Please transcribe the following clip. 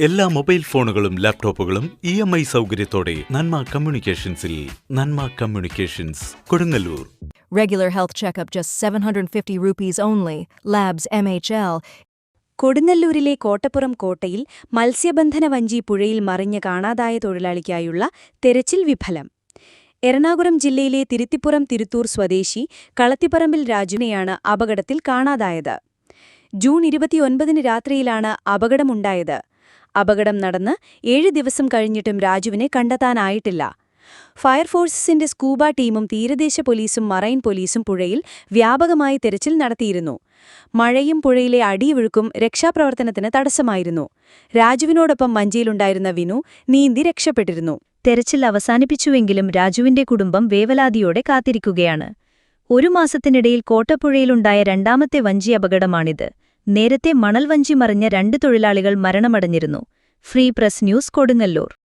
എല്ലാ മൊബൈൽ ഫോണുകളും ലാപ്ടോപ്പുകളും ഇ എം ഐ സൗകര്യത്തോടെ നന്മ കമ്മ്യൂണിക്കേഷൻസിൽ Nanma communications Kodungallur Regular health checkup just 750 rupees only. Labs MHL. കൊടുങ്ങല്ലൂരിലെ കോട്ടപ്പുറം കോട്ടയിൽ മത്സ്യബന്ധന വഞ്ചി പുഴയിൽ മറിഞ്ഞ് കാണാതായ തൊഴിലാളിക്കായുള്ള തെരച്ചിൽ വിഫലം എറണാകുളം ജില്ലയിലെ തിരുത്തിപ്പുറം തിരുത്തൂർ സ്വദേശി കളത്തിപ്പറമ്പിൽ രാജുവിനെയാണ് അപകടത്തിൽ കാണാതായത് ജൂൺ ഇരുപത്തിയൊൻപതിന് രാത്രിയിലാണ് അപകടമുണ്ടായത് അപകടം നടന്ന് ഏഴ് ദിവസം കഴിഞ്ഞിട്ടും രാജുവിനെ കണ്ടെത്താനായിട്ടില്ല. ഫയർഫോഴ്സസിന്റെ സ്കൂബ ടീമും തീരദേശ പോലീസും മറൈൻ പോലീസും പുഴയിൽ വ്യാപകമായി തെരച്ചിൽ നടത്തിയിരുന്നു. മഴയും പുഴയിലെ അടിയൊഴുക്കും രക്ഷാപ്രവർത്തനത്തിന് തടസ്സമായിരുന്നു. രാജുവിനോടൊപ്പം മഞ്ചിയിലുണ്ടായിരുന്ന വിനു നീന്തി രക്ഷപ്പെട്ടിരുന്നു. തെരച്ചിൽ അവസാനിപ്പിച്ചുവെങ്കിലും രാജുവിന്റെ കുടുംബം വേവലാതിയോടെ കാത്തിരിക്കുകയാണ്. ഒരു മാസത്തിനിടയിൽ കോട്ടപ്പുഴയിലുണ്ടായ രണ്ടാമത്തെ വഞ്ചി അപകടമാണിത്. നേരത്തെ മണൽവഞ്ചി മറിഞ്ഞ രണ്ട് തൊഴിലാളികൾ മരണമടഞ്ഞിരുന്നു. Free press news Kodungallur.